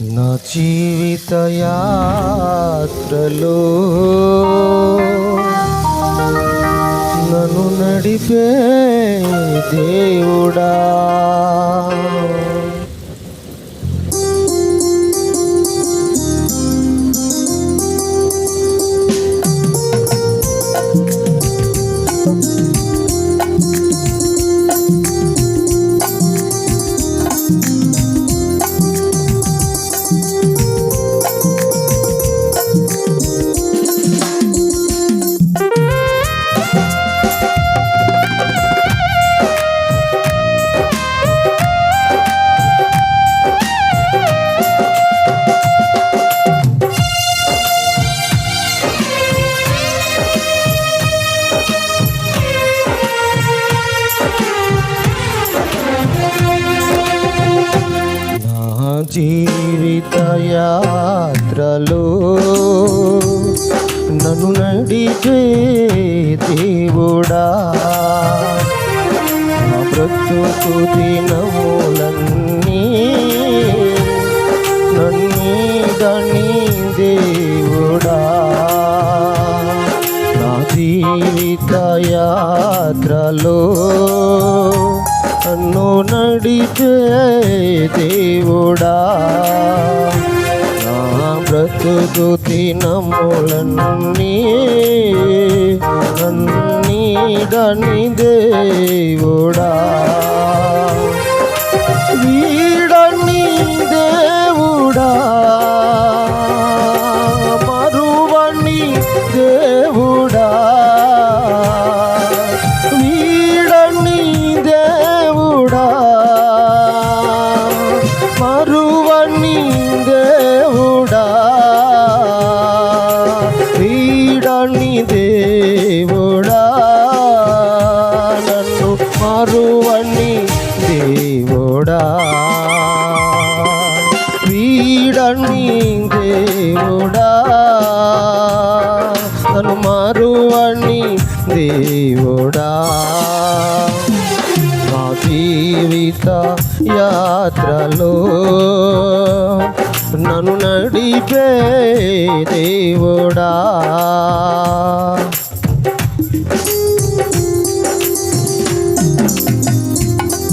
నా జీవిత యాత్రలో నన్ను నడిపే దేవుడా. జీవిత యాత్రలో నన్ను నడిచే దేవుడా నా బ్రతుకు దినములన్నీ నన్నీదని దేవుడా నా జీవిత యాత్రలో నన్ను నడిచే దేవుడా? నా బ్రతుకు దినములన్నీ అన్నీ నన్నీడని దేవుడా? దేవుడా నన్ను మరువని దేవుడా. వీడని దేవుడా నన్ను మరువని దేవుడా. నా జీవిత యాత్రలో నన్ను నడిపే దేవుడా.